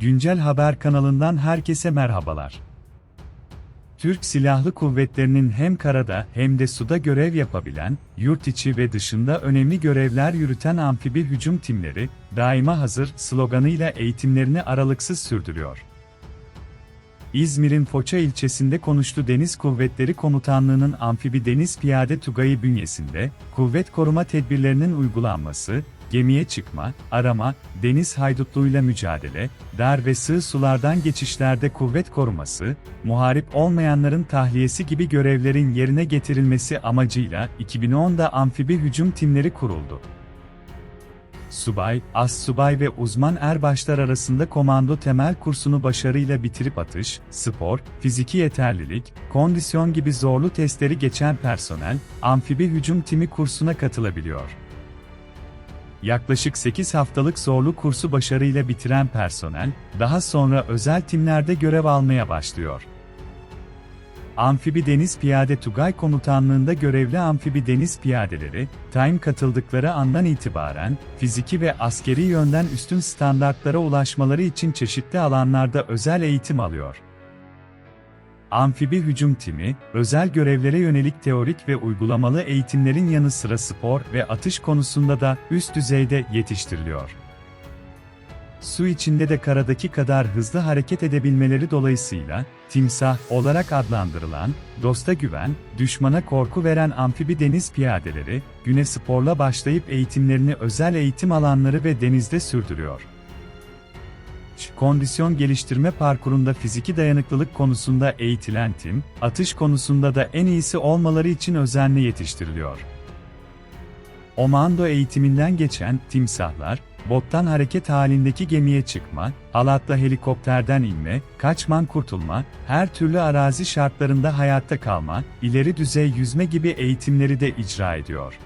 Güncel Haber kanalından herkese merhabalar. Türk Silahlı Kuvvetleri'nin hem karada hem de suda görev yapabilen, yurt içi ve dışında önemli görevler yürüten amfibi hücum timleri, daima hazır sloganıyla eğitimlerini aralıksız sürdürüyor. İzmir'in Foça ilçesinde konuştu Deniz Kuvvetleri Komutanlığı'nın Amfibi Deniz Piyade Tugayı bünyesinde, kuvvet koruma tedbirlerinin uygulanması, gemiye çıkma, arama, deniz haydutluğuyla mücadele, dar ve sığ sulardan geçişlerde kuvvet koruması, muharip olmayanların tahliyesi gibi görevlerin yerine getirilmesi amacıyla 2010'da amfibi hücum timleri kuruldu. Subay, as-subay ve uzman erbaşlar arasında komando temel kursunu başarıyla bitirip atış, spor, fiziki yeterlilik, kondisyon gibi zorlu testleri geçen personel, amfibi hücum timi kursuna katılabiliyor. Yaklaşık 8 haftalık zorlu kursu başarıyla bitiren personel, daha sonra özel timlerde görev almaya başlıyor. Amfibi Deniz Piyade Tugay Komutanlığında görevli amfibi deniz piyadeleri, time katıldıkları andan itibaren, fiziki ve askeri yönden üstün standartlara ulaşmaları için çeşitli alanlarda özel eğitim alıyor. Amfibi hücum timi, özel görevlere yönelik teorik ve uygulamalı eğitimlerin yanı sıra spor ve atış konusunda da üst düzeyde yetiştiriliyor. Su içinde de karadaki kadar hızlı hareket edebilmeleri dolayısıyla, timsah olarak adlandırılan, dosta güven, düşmana korku veren amfibi deniz piyadeleri, güne sporla başlayıp eğitimlerini özel eğitim alanları ve denizde sürdürüyor. Kondisyon geliştirme parkurunda fiziki dayanıklılık konusunda eğitilen tim, atış konusunda da en iyisi olmaları için özenle yetiştiriliyor. Omando eğitiminden geçen timsahlar, bottan hareket halindeki gemiye çıkma, halatla helikopterden inme, kaçman kurtulma, her türlü arazi şartlarında hayatta kalma, ileri düzey yüzme gibi eğitimleri de icra ediyor.